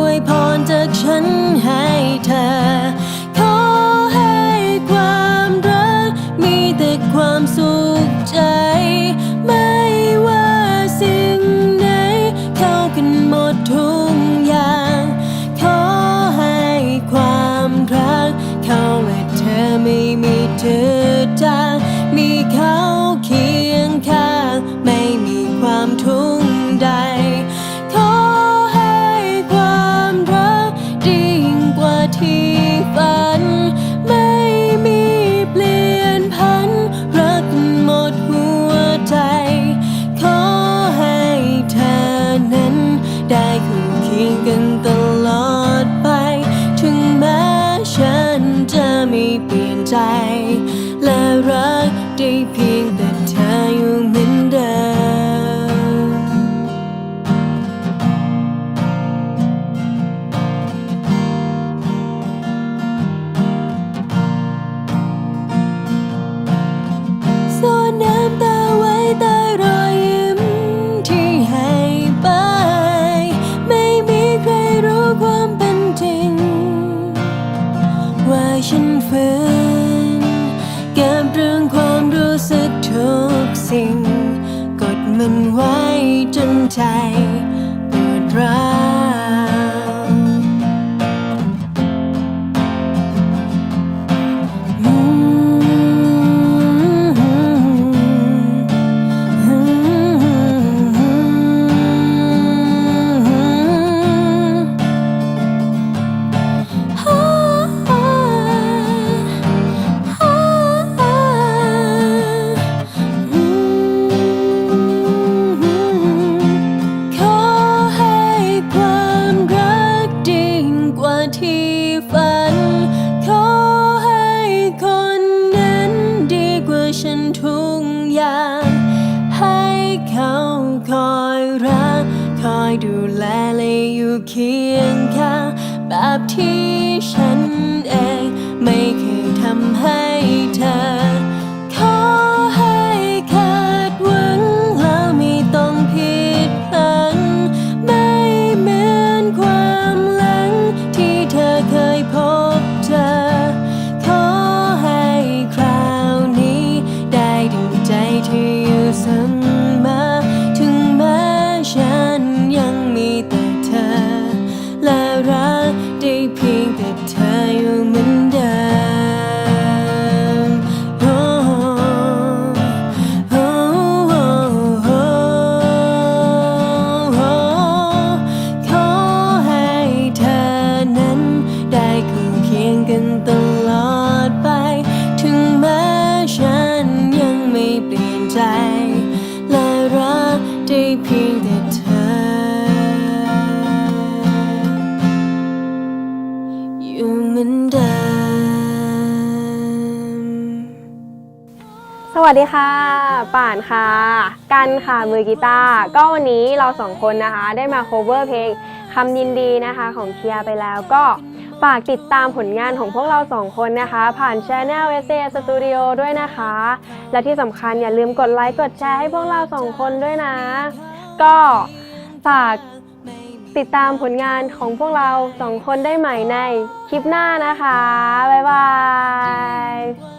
วยพรจากฉัน รัก กสิ่งกดมันไว้จนใจปวดร้าว อยู่เคียงข้างแบบที่ฉันเอง ไม่เคยทำให้เธอ ขอให้ขาดหวังแล้วไม่ต้องผิดหวัง ไม่เหมือนความหลังที่เธอเคยพบเจอ ขอให้คราวนี้ได้ดังใจที่อยู่เสมอ สวัสดีค่ะ ป่านค่ะ กันค่ะ มือกีตาร์ ก็วันนี้เราสองคนนะคะ ได้มา cover เพลงคำยินดีนะคะของเคียร์ไปแล้วก็ฝากติดตามผลงานของพวกเราสองคนนะคะ ผ่าน Channel s a Studio ด้วยนะคะ และที่สำคัญอย่าลืมกดไลค์กดแชร์ให้พวกเราสองคนด้วยนะ ก็ฝากติดตามผลงานของพวกเราสองคนได้ใหม่ในคลิปหน้านะคะ บ๊ายบาย